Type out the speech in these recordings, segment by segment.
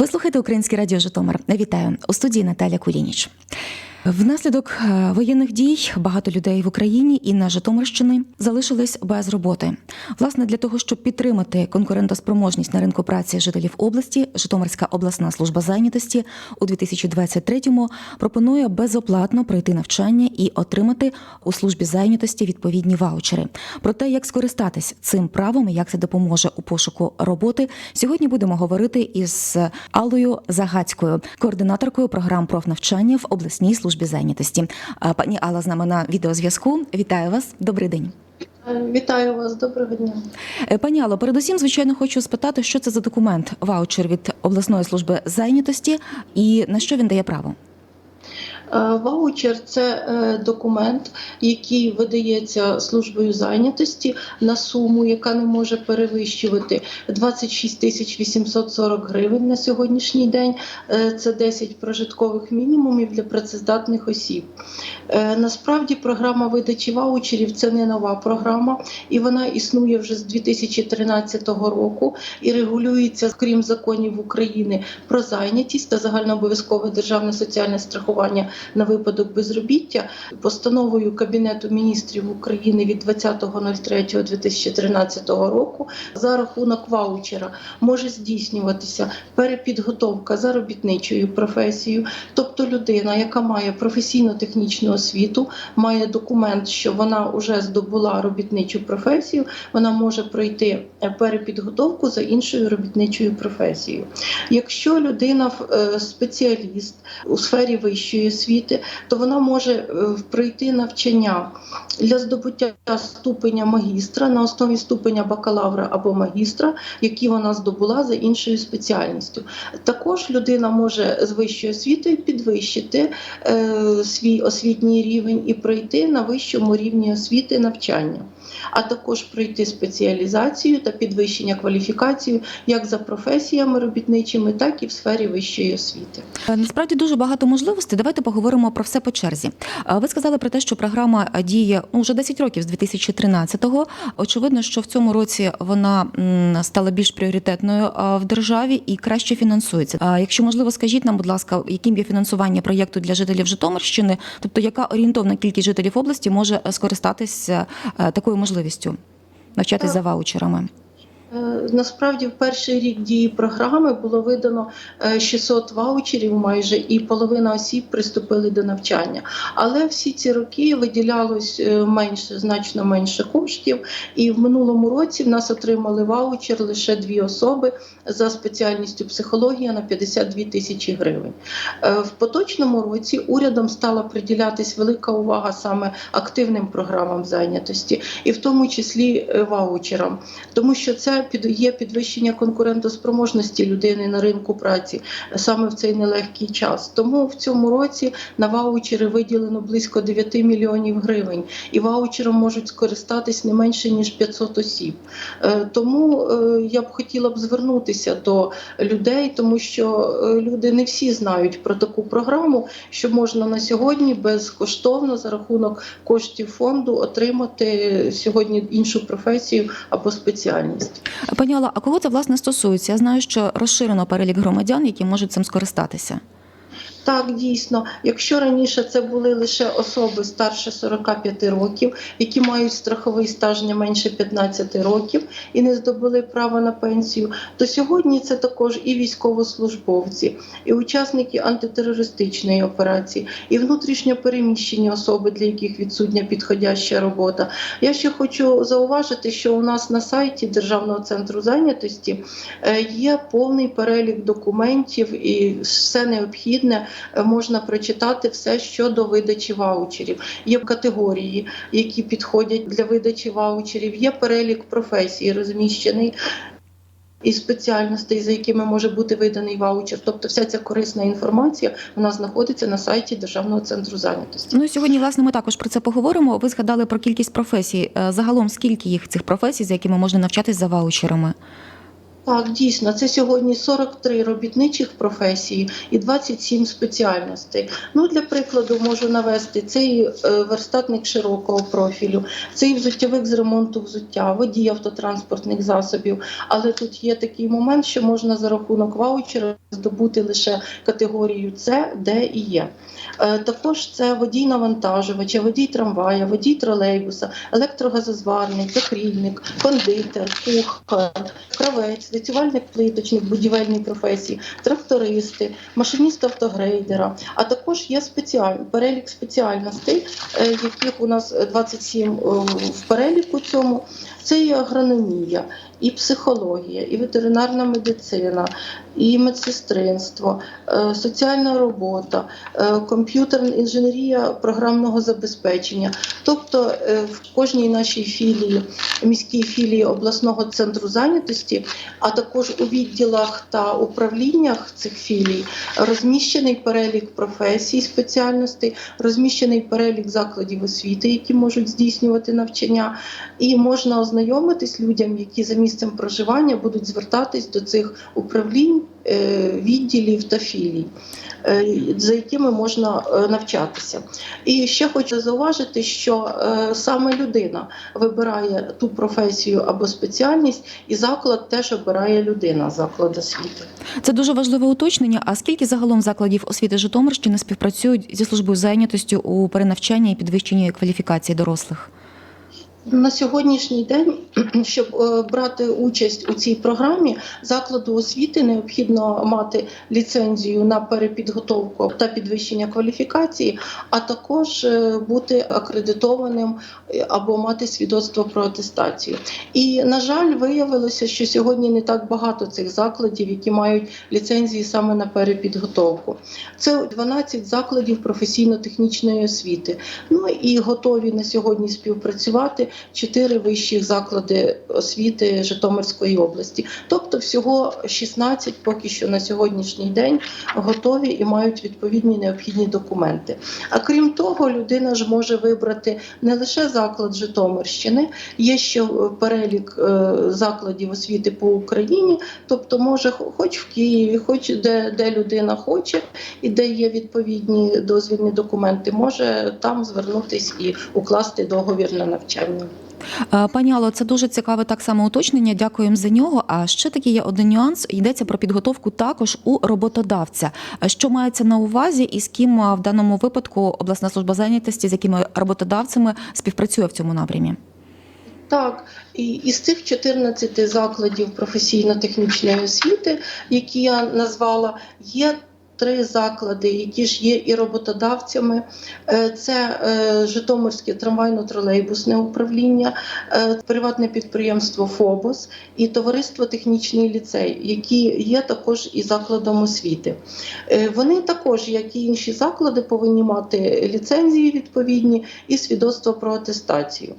Ви слухаєте Українське радіо Житомир. Вітаю у студії Наталя Кулініч. Внаслідок е, воєнних дій багато людей в Україні і на Житомирщині залишились без роботи. Власне, для того, щоб підтримати конкурентоспроможність на ринку праці жителів області, Житомирська обласна служба зайнятості у 2023-му пропонує безоплатно пройти навчання і отримати у службі зайнятості відповідні ваучери. Про те, як скористатись цим правом і як це допоможе у пошуку роботи, сьогодні будемо говорити із Аллою Загацькою, координаторкою програм профнавчання в обласній службі зайнятості. Пані Алла з нами на відеозв'язку. Вітаю вас. Добрий день. Вітаю вас, доброго дня. Е, Пані Алло, передусім, звичайно, хочу спитати, що це за документ ваучер від обласної служби зайнятості і на що він дає право. Е, Ваучер це е, документ, який видається службою зайнятості на суму, яка не може перевищувати 26 тисяч 840 гривень на сьогоднішній день. Е, Це 10 прожиткових мінімумів для працездатних осіб. Насправді програма видачі ваучерів це не нова програма, і вона існує вже з 2013 року і регулюється, крім законів України про зайнятість та загальнообов'язкове державне соціальне страхування на випадок безробіття постановою Кабінету міністрів України від 20.03.2013 року за рахунок ваучера може здійснюватися перепідготовка за робітничою професією, тобто людина, яка має професійно-технічну освіту, має документ, що вона вже здобула робітничу професію, вона може пройти перепідготовку за іншою робітничою професією. Якщо людина е, спеціаліст у сфері вищої освіти, то вона може е, пройти навчання для здобуття ступеня магістра на основі ступеня бакалавра або магістра, які вона здобула за іншою спеціальністю. Також людина може з вищою освітою підвищити е, свій освітній рівень і пройти на вищому рівні освіти навчання, а також пройти спеціалізацію та підвищення кваліфікації як за професіями робітничими, так і в сфері вищої освіти. Е, Насправді дуже багато можливостей. Давайте поговоримо про все по черзі. Е, Ви сказали про те, що програма діє ну, вже 10 років з 2013-го. Очевидно, що в цьому році вона стала більш пріоритетною е, в державі і краще фінансується. Якщо можливо, скажіть нам, будь ласка, яким є фінансування проєкту для жителів Житомирщини, тобто яка орієнтовна кількість жителів області може скористатися такою можливістю навчатись за ваучерами? Е, Насправді, в перший рік дії програми було видано е, 600 ваучерів майже, і половина осіб приступили до навчання. Але всі ці роки виділялось е, менше, значно менше коштів. І в минулому році в нас отримали ваучер лише дві особи за спеціальністю психологія на 52 тисячі гривень. Е, В поточному році урядом стала приділятись велика увага саме активним програмам зайнятості, і в тому числі е, ваучерам, тому що це є підвищення конкурентоспроможності людини на ринку праці саме в цей нелегкий час. Тому в цьому році на ваучери виділено близько 9 мільйонів гривень, і ваучером можуть скористатись не менше ніж 500 осіб. Е, Тому е, я б хотіла б звернутися до людей, тому що е, люди не всі знають про таку програму, що можна на сьогодні безкоштовно за рахунок коштів фонду отримати сьогодні іншу професію або спеціальність. Пані Алла, а кого це власне стосується? Я знаю, що розширено перелік громадян, які можуть цим скористатися. Так, дійсно, якщо раніше це були лише особи старше 45 років, які мають страховий стаж не менше 15 років і не здобули право на пенсію, то сьогодні це також і військовослужбовці, і учасники антитерористичної операції, і внутрішньо переміщені особи, для яких відсутня підходяща робота. Я ще хочу зауважити, що у нас на сайті Державного центру зайнятості е, є повний перелік документів і все необхідне можна прочитати все щодо видачі ваучерів. Є категорії, які підходять для видачі ваучерів. Є перелік професій розміщений. І спеціальностей, за якими може бути виданий ваучер, тобто вся ця корисна інформація вона знаходиться на сайті Державного центру зайнятості. Ну і сьогодні, власне, ми також про це поговоримо. Ви згадали про кількість професій. Е, Загалом скільки їх цих професій, за якими можна навчатись за ваучерами? Так, дійсно, це сьогодні 43 робітничих професії і 27 спеціальностей. Ну, для прикладу, можу навести цей е, верстатник широкого профілю, цей взуттєвик з ремонту взуття, водій автотранспортних засобів. Але тут є такий момент, що можна за рахунок ваучера здобути лише категорію С, Д і Е. Е, Також це водій навантажувача, водій трамвая, водій тролейбуса, електрогазозварник, закрійник, кондитер, кухар, кравець, лицювальник плиточник, будівельні професії, трактористи, машиніст автогрейдера. А також є спеціаль... перелік спеціальностей, е, яких у нас 27 е, в переліку цьому. Це і агрономія, і психологія, і ветеринарна медицина, і медсестринство, е, соціальна робота, е, комп'ютерна інженерія програмного забезпечення. Тобто е, в кожній нашій філії, міській філії обласного центру зайнятості, а також у відділах та управліннях цих філій розміщений перелік професій, спеціальностей, розміщений перелік закладів освіти, які можуть здійснювати навчання, і можна ознайомитись людям, які за місцем проживання будуть звертатись до цих управлінь, е, відділів та філій. е, За якими можна е, навчатися, і ще хочу зауважити, що саме людина вибирає ту професію або спеціальність, і заклад теж обирає людина, заклад освіти. Це дуже важливе уточнення. А скільки загалом закладів освіти Житомирщини співпрацюють зі службою зайнятості у перенавчанні і підвищенні кваліфікації дорослих? На сьогоднішній день, щоб е, брати участь у цій програмі, закладу освіти необхідно мати ліцензію на перепідготовку та підвищення кваліфікації, а також е, бути акредитованим е, або мати свідоцтво про атестацію. І на жаль, виявилося, що сьогодні не так багато цих закладів, які мають ліцензії саме на перепідготовку. Це 12 закладів професійно-технічної освіти. Ну і готові на сьогодні співпрацювати чотири вищих заклади освіти Житомирської області. Тобто, всього 16 поки що на сьогоднішній день готові і мають відповідні необхідні документи. А крім того, людина ж може вибрати не лише заклад Житомирщини, є ще е, перелік е, закладів освіти по Україні, тобто може хоч в Києві, хоч де, де людина хоче, і де є відповідні дозвільні документи, може там звернутись і укласти договір на навчання. Е, Пані Алло, це дуже цікаве так само уточнення. Дякуємо за нього. А ще такий є один нюанс. Йдеться про підготовку також у роботодавця. Е, Що мається на увазі, і з ким е, в даному випадку обласна служба зайнятості, з якими роботодавцями співпрацює в цьому напрямі? Так, і із цих 14 закладів професійно-технічної освіти, які я назвала, є три заклади, які ж є і роботодавцями. Е, Це е, Житомирське трамвайно-тролейбусне управління, е, приватне підприємство ФОБОС і товариство Технічний ліцей, які є також і закладом освіти. Вони також, як і інші заклади, повинні мати ліцензії відповідні і свідоцтво про атестацію.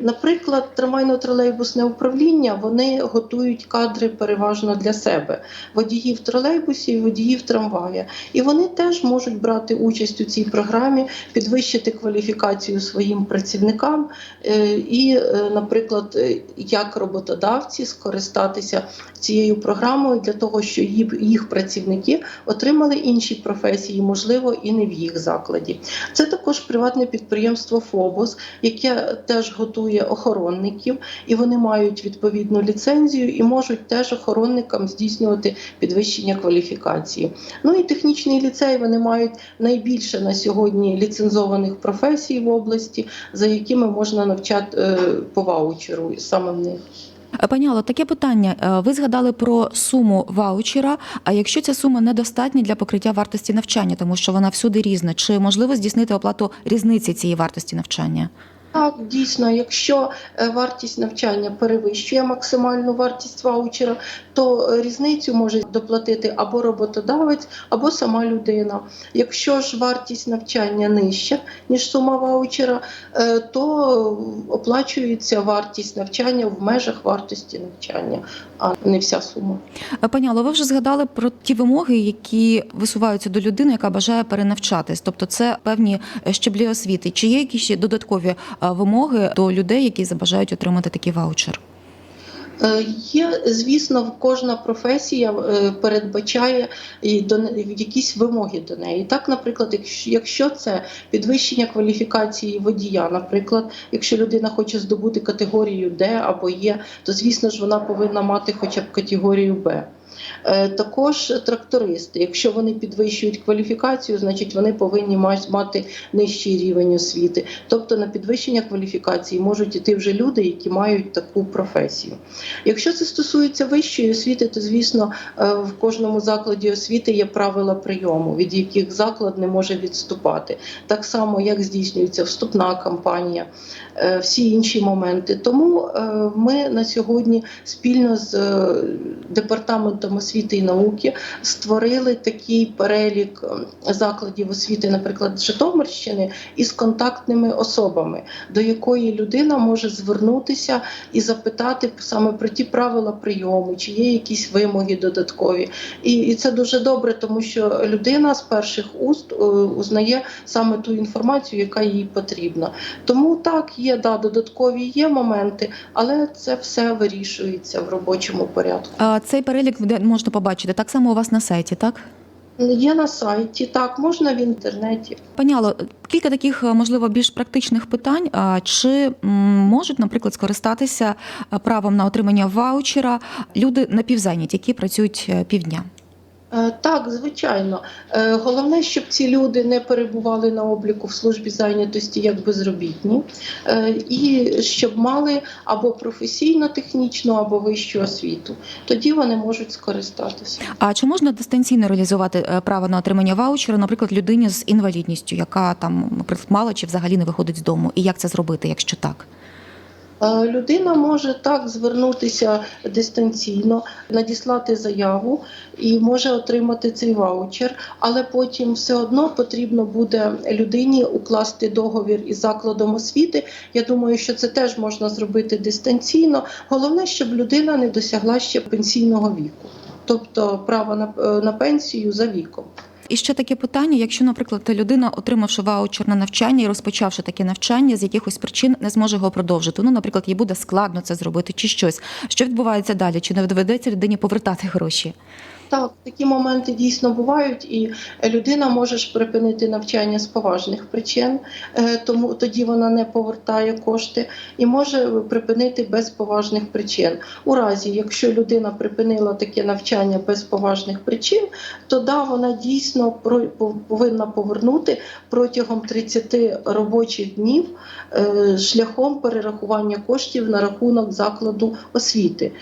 Наприклад, трамвайно-тролейбусне управління вони готують кадри переважно для себе водіїв тролейбусів, водіїв трамвая. І вони теж можуть брати участь у цій програмі, підвищити кваліфікацію своїм працівникам е, і, е, наприклад, е, як роботодавці скористатися цією програмою для того, щоб їх- їх працівники отримали інші професії, можливо, і не в їх закладі. Це також приватне підприємство ФОБОС, яке теж готує охоронників, і вони мають відповідну ліцензію і можуть теж охоронникам здійснювати підвищення кваліфікації. Ну і технічний ліцей вони мають найбільше на сьогодні ліцензованих професій в області, за якими можна навчати е, по ваучеру саме в них. Е, Пані Алло, таке питання. Е, Ви згадали про суму ваучера. А якщо ця сума недостатня для покриття вартості навчання, тому що вона всюди різна, чи можливо здійснити оплату різниці цієї вартості навчання? Так, дійсно, якщо е, вартість навчання перевищує максимальну вартість ваучера, то е, різницю може доплатити або роботодавець, або сама людина. Якщо ж вартість навчання нижча, ніж сума ваучера, е, то оплачується вартість навчання в межах вартості навчання, а не вся сума. Пані Алло, ви вже згадали про ті вимоги, які висуваються до людини, яка бажає перенавчатись. Тобто, це певні щеблі освіти. Чи є якісь додаткові вимоги до людей, які забажають отримати такий ваучер? Е, Є, звісно, кожна професія е, передбачає якісь вимоги до неї. Так, наприклад, якщо- це підвищення кваліфікації водія, наприклад, якщо людина хоче здобути категорію Д або Є, то звісно ж вона повинна мати хоча б категорію Б. Е, Також трактористи, якщо вони підвищують кваліфікацію, значить вони повинні ма- мати нижчий рівень освіти. Тобто на підвищення кваліфікації можуть іти вже люди, які мають таку професію. Якщо це стосується вищої освіти, то звісно е, в кожному закладі освіти є правила прийому, від яких заклад не може відступати. Так само, як здійснюється вступна кампанія, всі інші моменти. Тому е, ми на сьогодні спільно з е, департаментом освіти і науки створили такий перелік е, закладів освіти, наприклад, Житомирщини, із контактними особами, до якої людина може звернутися і запитати саме про ті правила прийому, чи є якісь вимоги додаткові. І, і це дуже добре, тому що людина з перших уст е, узнає саме ту інформацію, яка їй потрібна. Тому так, є да, додаткові є моменти, але це все вирішується в робочому порядку. А Цей перелік можна побачити так само у вас на сайті, так? Є на сайті, так, можна в інтернеті. Пані Алло, кілька таких, е, можливо, більш практичних питань. А Чи можуть, наприклад, скористатися е, правом на отримання ваучера люди напівзайняті, які працюють е, півдня? Е, Так, звичайно. Е, Головне, щоб ці люди не перебували на обліку в службі зайнятості як безробітні, е, і щоб мали або професійно-технічну, або вищу освіту. Тоді вони можуть скористатися. А чи можна дистанційно реалізувати право на отримання ваучера, наприклад, людині з інвалідністю, яка там, наприклад, мало чи взагалі не виходить з дому? І як це зробити, якщо так? Е, Людина може так звернутися дистанційно, надіслати заяву і може отримати цей ваучер, але потім все одно потрібно буде людині укласти договір із закладом освіти. Я думаю, що це теж можна зробити дистанційно. Головне, щоб людина не досягла ще пенсійного віку, тобто право на, е, на пенсію за віком. І ще таке питання: якщо, наприклад, людина, отримавши ваучер на навчання і розпочавши таке навчання, з якихось причин не зможе його продовжити. Ну, наприклад, їй буде складно це зробити чи щось. Що відбувається далі? Чи не доведеться людині повертати гроші? Так, такі моменти дійсно бувають, і людина може ж припинити навчання з поважних причин, е, тому тоді вона не повертає кошти, і може припинити без поважних причин. У разі, якщо людина припинила таке навчання без поважних причин, то да, вона дійсно повинна повернути протягом 30 робочих днів е, шляхом перерахування коштів на рахунок закладу освіти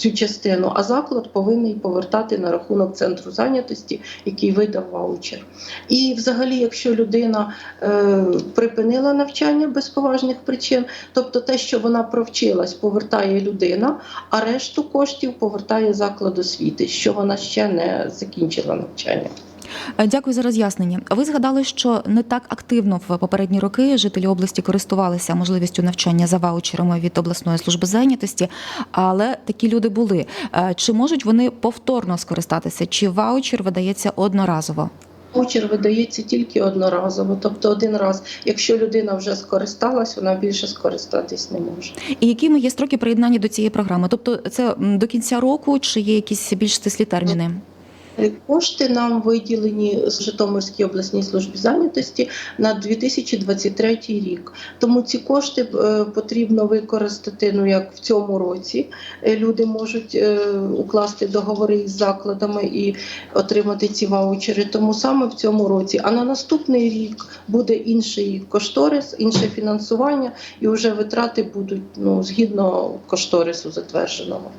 цю частину, а заклад повинен повертати на рахунок центру зайнятості, який видав ваучер. І, взагалі, якщо людина е, припинила навчання без поважних причин, тобто те, що вона провчилась, повертає людина, а решту коштів повертає заклад освіти, що вона ще не закінчила навчання. Е, Дякую за роз'яснення. Ви згадали, що не так активно в попередні роки жителі області користувалися можливістю навчання за ваучерами від обласної служби зайнятості, але такі люди були. Е, Чи можуть вони повторно скористатися? Чи ваучер видається одноразово? Ваучер видається тільки одноразово, тобто один раз. Якщо людина вже скористалась, вона більше скористатись не може. І якими є строки приєднання до цієї програми? Тобто, це до кінця року, чи є якісь більш стислі терміни? Е, Кошти нам виділені з Житомирській обласній службі зайнятості на 2023 рік. Тому ці кошти е, потрібно використати ну як в цьому році. Е, Люди можуть укласти договори із закладами і отримати ці ваучери. Тому саме в цьому році. А на наступний рік буде інший кошторис, інше фінансування, і вже витрати будуть ну згідно кошторису затвердженого.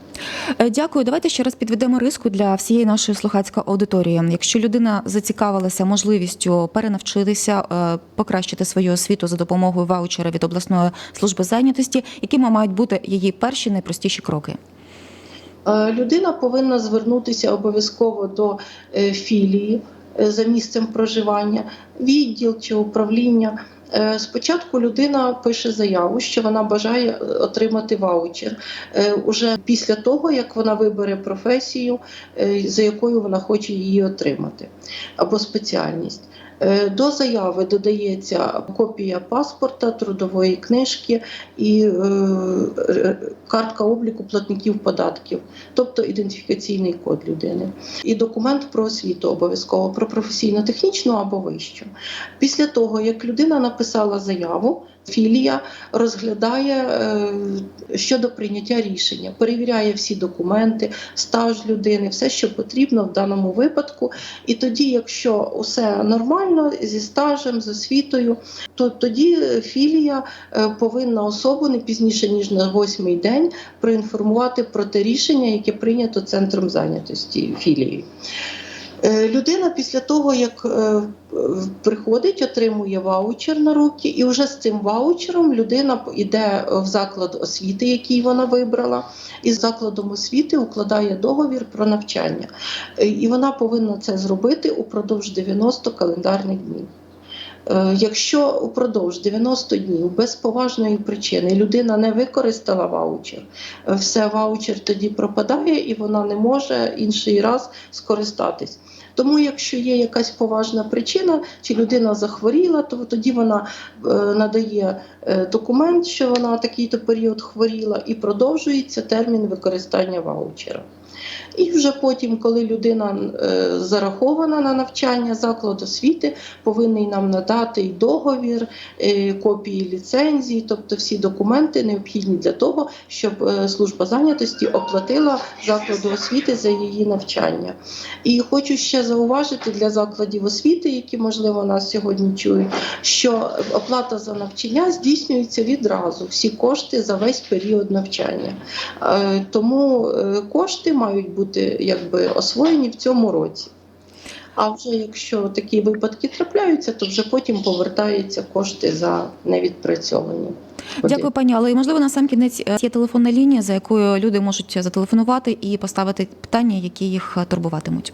Дякую. Давайте ще раз підведемо риску для всієї нашої слухацької аудиторії. Якщо людина зацікавилася можливістю перенавчитися, е, покращити свою освіту за допомогою ваучера від обласної служби зайнятості, якими мають бути її перші найпростіші кроки? Е, Людина повинна звернутися обов'язково до е, філії за місцем проживання, відділ чи управління. Е, Спочатку людина пише заяву, що вона бажає е, отримати ваучер Е, уже після того, як вона вибере професію, за якою вона хоче її отримати, або спеціальність. Е, До заяви додається копія паспорта, трудової книжки і е, картка обліку платників податків, тобто ідентифікаційний код людини, і документ про освіту обов'язково про професійно-технічну або вищу. Після того, як людина написала заяву, філія розглядає е, щодо прийняття рішення, перевіряє всі документи, стаж людини, все, що потрібно в даному випадку. І тоді, якщо все нормально зі стажем, з освітою, то тоді філія е, повинна особу не пізніше ніж на восьмий день проінформувати про те рішення, яке прийнято центром зайнятості філії. Е, Людина після того, як е, приходить, отримує ваучер на руки, і вже з цим ваучером людина йде в заклад освіти, який вона вибрала, і з закладом освіти укладає договір про навчання. Е, І вона повинна це зробити упродовж 90 календарних днів. Якщо упродовж 90 днів без поважної причини людина не використала ваучер, все ваучер тоді пропадає і вона не може інший раз скористатись. Тому, якщо є якась поважна причина, чи людина захворіла, то тоді вона е, надає е, документ, що вона такий-то період хворіла, і продовжується термін використання ваучера. І вже потім, коли людина е, зарахована на навчання, заклад освіти повинен нам надати і договір, е, копії ліцензії, тобто всі документи необхідні для того, щоб е, служба зайнятості оплатила закладу освіти за її навчання. І хочу ще зауважити для закладів освіти, які можливо нас сьогодні чують, що оплата за навчання здійснюється відразу. Всі кошти за весь період навчання. Тому кошти мають бути якби освоєні в цьому році. А вже якщо такі випадки трапляються, то вже потім повертаються кошти за невідпрацьовані. Дякую, пані. Але можливо на сам кінець е, є телефонна лінія, за якою люди можуть зателефонувати і поставити питання, які їх е, турбуватимуть.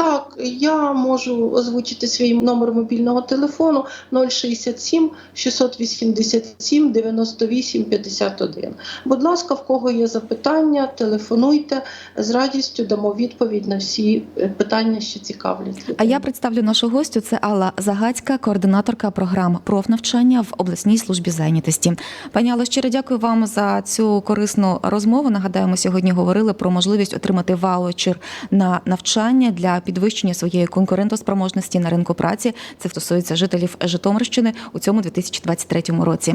Так, я можу озвучити свій номер мобільного телефону 067 687 98 51. Будь ласка, в кого є запитання, телефонуйте з радістю дамо відповідь на всі е, питання, що цікавлять. А я представлю нашу гостю. Це Алла Загацька, координаторка програм профнавчання в обласній службі зайнятості. Пані Алло, щиро дякую вам за цю корисну розмову. Нагадаю, ми сьогодні говорили про можливість отримати ваучер на навчання для підвищення своєї конкурентоспроможності на ринку праці. Це стосується жителів Житомирщини у цьому 2023 році.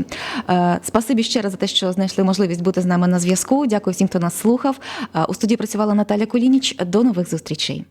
Е, Спасибі ще раз за те, що знайшли можливість бути з нами на зв'язку. Дякую всім, хто нас слухав. Е, У студії працювала Наталя Кулініч. До нових зустрічей.